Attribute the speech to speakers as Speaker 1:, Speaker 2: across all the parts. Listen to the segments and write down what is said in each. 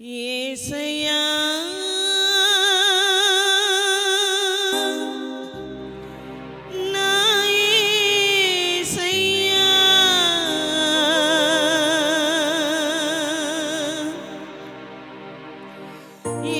Speaker 1: ఏసయ్యా. నా ఏసయ్యా. ఏ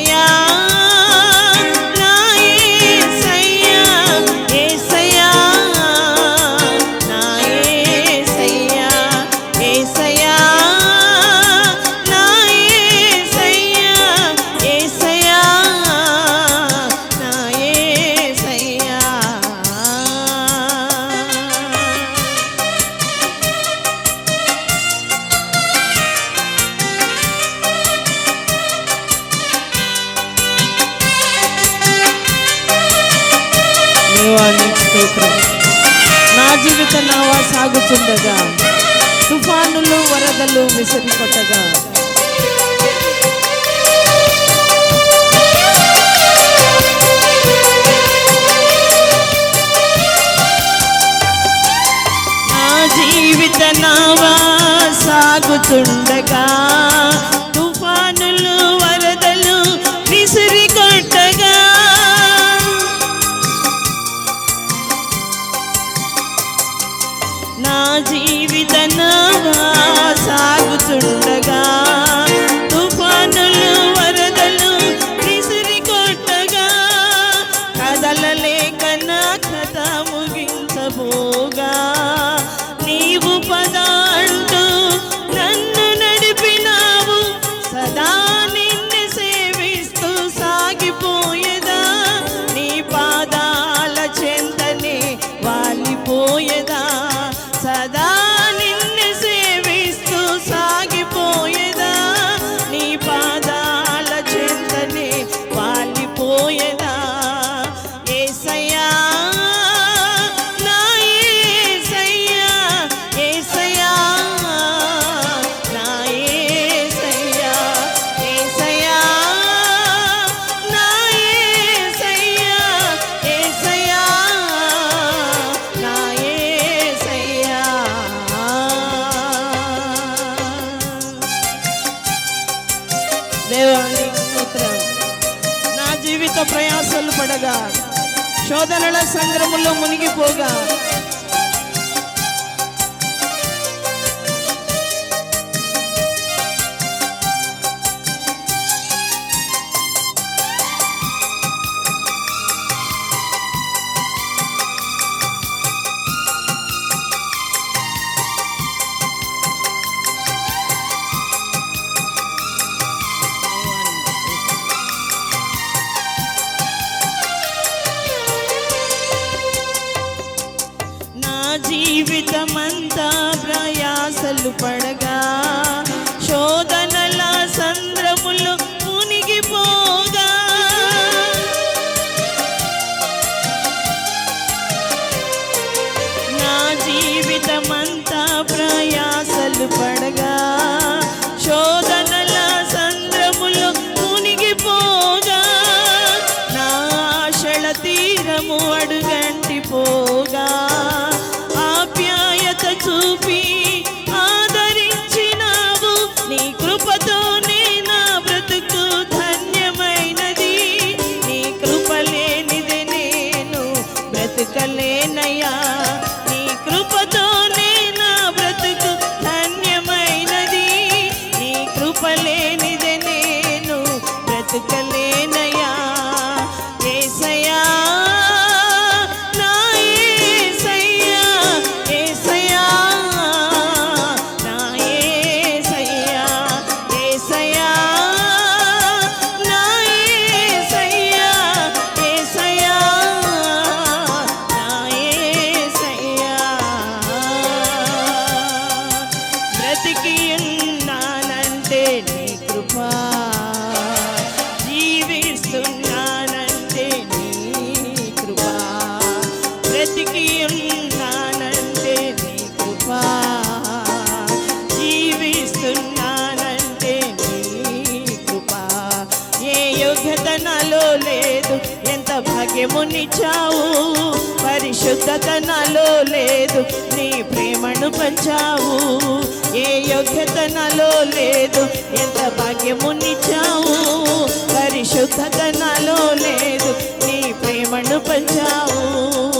Speaker 1: స్తోత్రం. నా జీవిత నావా సాగుతుండగా తుఫానులు వరదలు విసిరికొట్టగా. జీవిత నావా సాగుతుండగా నా జీవిత ప్రయాసాలు పడగా శోధనల సంగ్రములో మునిగిపోగా legal. బ్రతికి ఉన్నానంటే నీ కృపా. జీవిస్తున్నానంటే నీ కృపా. బ్రతికి ఉన్నానంటే నీ కృపా. జీవిస్తున్నానంటే నీ కృపా. ఏ యోగ్యత నాలో లేదు ఎంత భాగ్యమునిచ్చావు? పరిశుద్ధత నాలో లేదు నీ ప్రేమను పంచావు. ఏ యోగ్యత నాలో లేదు. ఎంత భాగ్యమునిచ్చావు? పరిశుద్ధత నాలో లేదు. నీ ప్రేమను పంచావు.